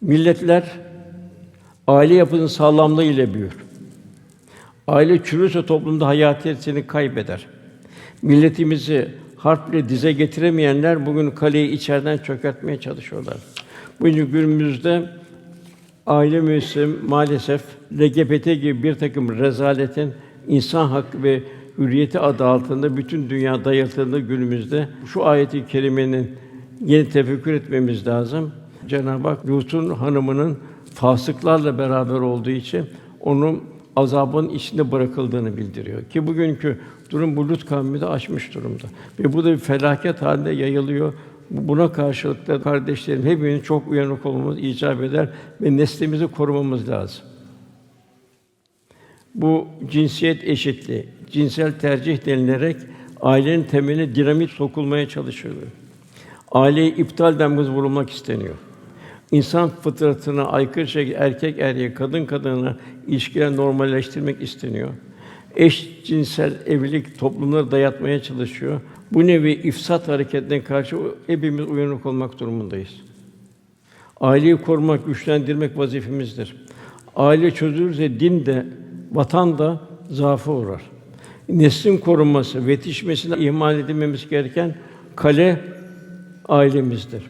Milletler aile yapısının sağlamlığı ile büyür. Aile çürürse toplumda hayatiyetini kaybeder. Milletimizi harple dize getiremeyenler bugün kaleyi içeriden çökertmeye çalışıyorlar. Bugün günümüzde aile müessesesi maalesef LGBT gibi bir takım rezaletin insan hakkı ve hürriyeti adı altında bütün dünya dayatıldığı günümüzde şu ayeti kerimenin yeni tefekkür etmemiz lazım. Cenab-ı Hak Lut'un hanımının fasıklarla beraber olduğu için onun azabın içinde bırakıldığını bildiriyor. Ki bugünkü durum bu Lut kavmi de aşmış durumda. Ve bu da bir felaket halinde yayılıyor. Buna karşılık da kardeşlerim hepimizin çok uyanık olmamız icap eder ve neslimizi korumamız lazım. Bu cinsiyet eşitliği, cinsel tercih denilerek ailenin temeline dinamit sokulmaya çalışılıyor. Aileye iptal damgası vurulmak isteniyor. İnsan fıtratına aykırı şekilde erkek erkeğe, kadın kadına ilişkiler normalleştirmek isteniyor. Eş cinsel evlilik toplumları dayatmaya çalışıyor. Bu nevi ifsat hareketine karşı hepimiz uyanık olmak durumundayız. Aileyi korumak, güçlendirmek vazifemizdir. Aile çözülürse din de, vatan da zaafa uğrar. Neslin korunması ve yetişmesine ihmal edilmemiz gereken kale ailemizdir.